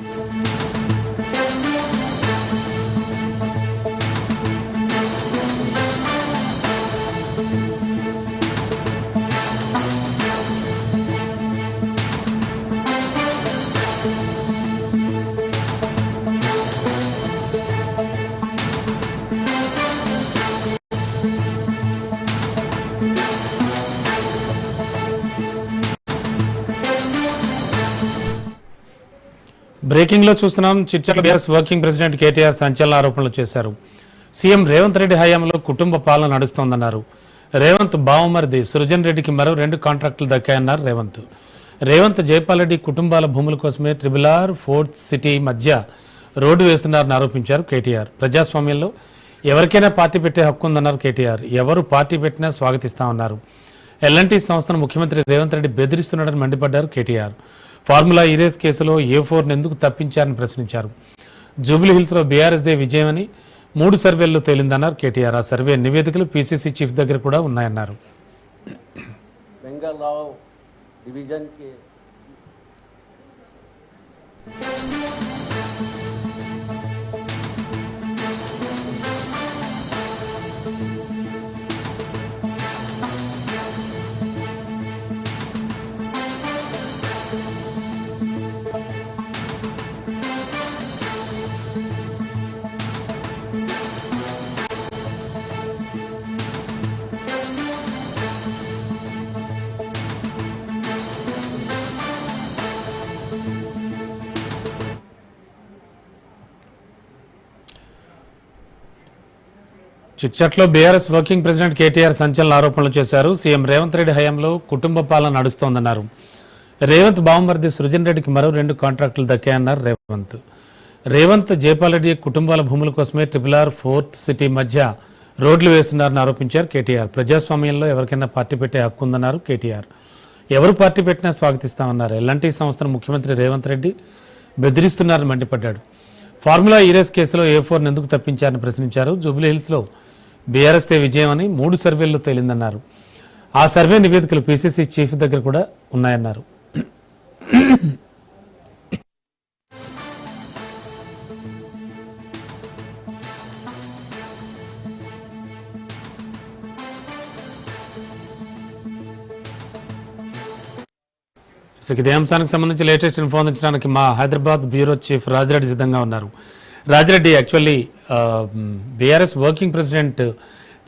Música బ్రేకింగ్లో చూస్తున్నాం. చిట్చల బీఆర్ఎస్ వర్కింగ్ ప్రెసిడెంట్ కేటీఆర్ సంచలన ఆరోపణలు చేశారు. సీఎం రేవంత్ రెడ్డి హయాంలో కుటుంబ పాలన నడుస్తోందన్నారు. రేవంత్ బావమరిది సృజన్ రెడ్డికి మరో రెండు కాంట్రాక్టులు దక్కాయన్నారు రేవంత్. రేవంత్ జైపాల్ రెడ్డి కుటుంబాల భూముల కోసమే ట్రిబుల్ ఆర్ ఫోర్త్ సిటీ మధ్య రోడ్డు వేస్తున్నారని ఆరోపించారు కేటీఆర్. ప్రజాస్వామ్యంలో ఎవరికైనా పార్టీ పెట్టే హక్కు ఉందన్నారు కేటీఆర్. ఎవరు పార్టీ పెట్టినా స్వాగతిస్తామన్నారు. ఎల్ఎన్టీ సంస్థను ముఖ్యమంత్రి రేవంత్ రెడ్డి బెదిరిస్తున్నాడని మండిపడ్డారు కేటీఆర్. ఫార్ములా ఇరేస్ కేసులో ఏ ఫోర్ను ఎందుకు తప్పించారని ప్రశ్నించారు. జూబ్లీహిల్స్లో బీఆర్ఎస్దే విజయమని మూడు సర్వేల్లో తేలిందన్నారు కేటీఆర్. ఆ సర్వే నివేదికలు పీసీసీ చీఫ్ దగ్గర కూడా ఉన్నాయన్నారు. బెంగాల్ के బీఆర్ఎస్ వర్కింగ్ ప్రెసిడెంట్ కేటీఆర్ సంచలన ఆరోపణలు చేశారు. సీఎం రేవంత్ రెడ్డి హయాంలో కుటుంబ పాలన నడుస్తోందన్నారు. రేవంత్ బావమర్ది సృజన్ రెడ్డికి మరో రెండు కాంట్రాక్టులు దక్కాయన్నారు రేవంత్. రేవంత్ జైపాల్ రెడ్డి కుటుంబాల భూముల కోసమే ట్రిపుల్ ఆర్ ఫోర్త్ సిటీ మధ్య రోడ్లు వేస్తున్నారని ఆరోపించారు కేటీఆర్. ప్రజాస్వామ్యంలో ఎవరికైనా పార్టీ పెట్టే హక్కు ఉందన్నారు కేటీఆర్. ఎవరు పార్టీ పెట్టినా స్వాగతిస్తామన్నారు. ఎల్ఎన్టీ సంస్థను ముఖ్యమంత్రి రేవంత్ రెడ్డి బెదిరిస్తున్నారని మండిపడ్డాడు. ఫార్ములా ఈరేస్ కేసులో ఏ ఫోర్ను ఎందుకు తప్పించారని ప్రశ్నించారు. జూబ్లీ హిల్స్లో బీఆర్ఎస్ విజయం అని మూడు సర్వేల్లో తేలిందన్నారు. ఆ సర్వే నివేదికలు పీసీసీ చీఫ్ దగ్గర కూడా ఉన్నాయన్నారు. సో ఇదే అంశానికి సంబంధించి లేటెస్ట్ ఇన్ఫో అందించడానికి మా హైదరాబాద్ బ్యూరో చీఫ్ రాజిరెడ్డి సిద్ధంగా ఉన్నారు. Rajireddy actually BRS working president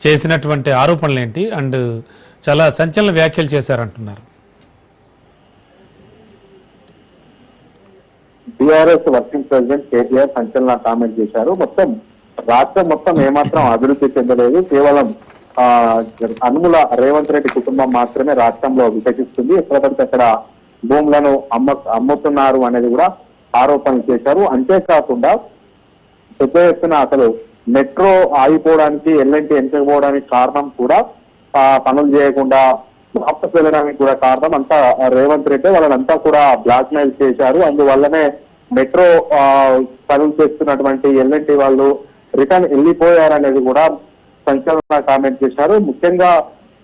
చేసినటువంటి ఆరోపణలు ఏంటి అండ్ చాలా సంచలన వ్యాఖ్యలు చేశారంటున్నారు. బీఆర్ఎస్ వర్కింగ్ ప్రెసిడెంట్ కేటీఆర్ సంచలన కామెంట్ చేశారు. మొత్తం రాష్ట్రం మొత్తం ఏమాత్రం అభివృద్ధి చెందలేదు. కేవలం అనుముల రేవంత్ రెడ్డి కుటుంబం మాత్రమే రాష్ట్రంలో వికసిస్తుంది. ఎక్కడ పడితే అక్కడ భూములను అమ్మ అమ్ముతున్నారు అనేది కూడా ఆరోపణలు చేశారు. అంతేకాకుండా పెద్ద ఎత్తున అసలు మెట్రో ఆగిపోవడానికి ఎల్ఎన్టీ ఎంచకపోవడానికి కారణం కూడా పనులు చేయకుండా వాపస్ వెళ్ళడానికి కూడా కారణం అంతా రేవంత్ రెడ్డి. వాళ్ళనంతా కూడా బ్లాక్ మెయిల్ చేశారు. అందువల్లనే మెట్రో పనులు చేస్తున్నటువంటి ఎల్ఎన్టీ వాళ్ళు రిటర్న్ వెళ్ళిపోయారనేది కూడా సంచలన కామెంట్ చేశారు. ముఖ్యంగా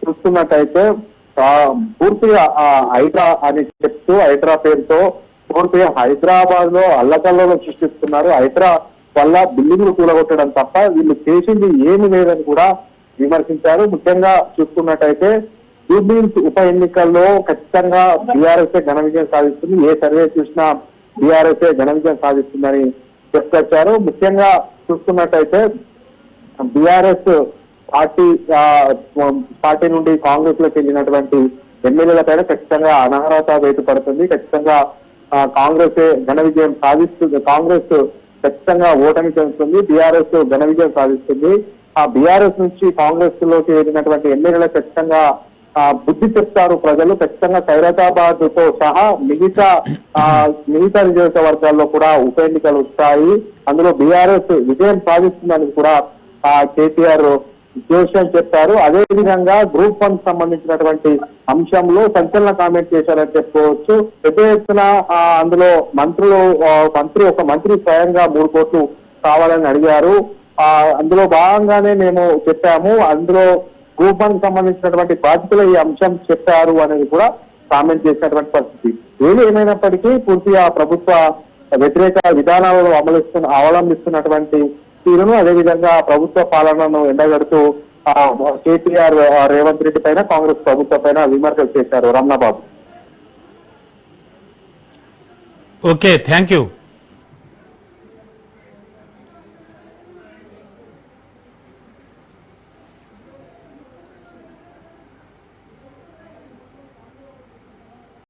చూస్తున్నట్టయితే పూర్తిగా ఆ హైడ్రా అని చెప్తూ హైడ్రా పేరుతో పూర్తిగా హైదరాబాద్లో అల్లకల్లలో సృష్టిస్తున్నారు. హైడ్రా వల్ల బిల్డింగ్లు కూలగొట్టడం తప్ప వీళ్ళు చేసింది ఏమి లేదని కూడా విమర్శించారు. ముఖ్యంగా చూసుకున్నట్టయితే జూబ్లీహిల్స్ ఉప ఎన్నికల్లో ఖచ్చితంగా బీఆర్ఎస్ ఘన విజయం సాధిస్తుంది. ఏ సర్వే చూసినా బీఆర్ఎస్ ఘన విజయం సాధిస్తుందని చెప్పుకొచ్చారు. ముఖ్యంగా చూసుకున్నట్టయితే బీఆర్ఎస్ పార్టీ ఆ, పార్టీ నుండి కాంగ్రెస్లోకి వెళ్ళినటువంటి ఎమ్మెల్యేల పైన ఖచ్చితంగా అనర్హత వేటు పడుతుంది ఖచ్చితంగా ఆ, కాంగ్రెస్ ఘన విజయం సాధిస్తుంది కాంగ్రెస్ ఖచ్చితంగా ఓటమి చెందుతుంది. బీఆర్ఎస్ ఘన విజయం సాధిస్తుంది. ఆ బీఆర్ఎస్ నుంచి కాంగ్రెస్లోకి వెళ్ళినటువంటి ఎమ్మెల్యేలు ఖచ్చితంగా ఆ, బుద్ధి చెప్తారు ప్రజలు. ఖచ్చితంగా ఖైరతాబాద్తో సహా మిగతా ఆ, మిగతా నియోజకవర్గాల్లో కూడా ఉప ఎన్నికలు వస్తాయి. అందులో బీఆర్ఎస్ విజయం సాధిస్తుందని కూడా ఆ కేటీఆర్ జోషన్ చెప్పారు అదేవిధంగా గ్రూప్ వన్ సంబంధించినటువంటి అంశంలో సంచలన కామెంట్ చేశారని చెప్పుకోవచ్చు. పెద్ద ఎత్తున అందులో మంత్రులు మంత్రి ఒక మంత్రి స్వయంగా మూడు కోట్లు కావాలని అడిగారు. ఆ అందులో భాగంగానే మేము చెప్పాము. అందులో గ్రూప్ వన్ సంబంధించినటువంటి బాధ్యతలు ఈ అంశం చెప్పారు అనేది కూడా కామెంట్ చేసినటువంటి పరిస్థితి. ఏది ఏమైనప్పటికీ పూర్తిగా ప్రభుత్వ వ్యతిరేక విధానాలను అమలిస్తున్న అవలంబిస్తున్నటువంటి తీరును అదేవిధంగా ప్రభుత్వ పాలనను ఎండగడుతూ ఆ, కేటీఆర్ రేవంత్ రెడ్డి పైన కాంగ్రెస్ ప్రభుత్వం పైన విమర్శలు చేశారు రమణబాబు. Okay thank you.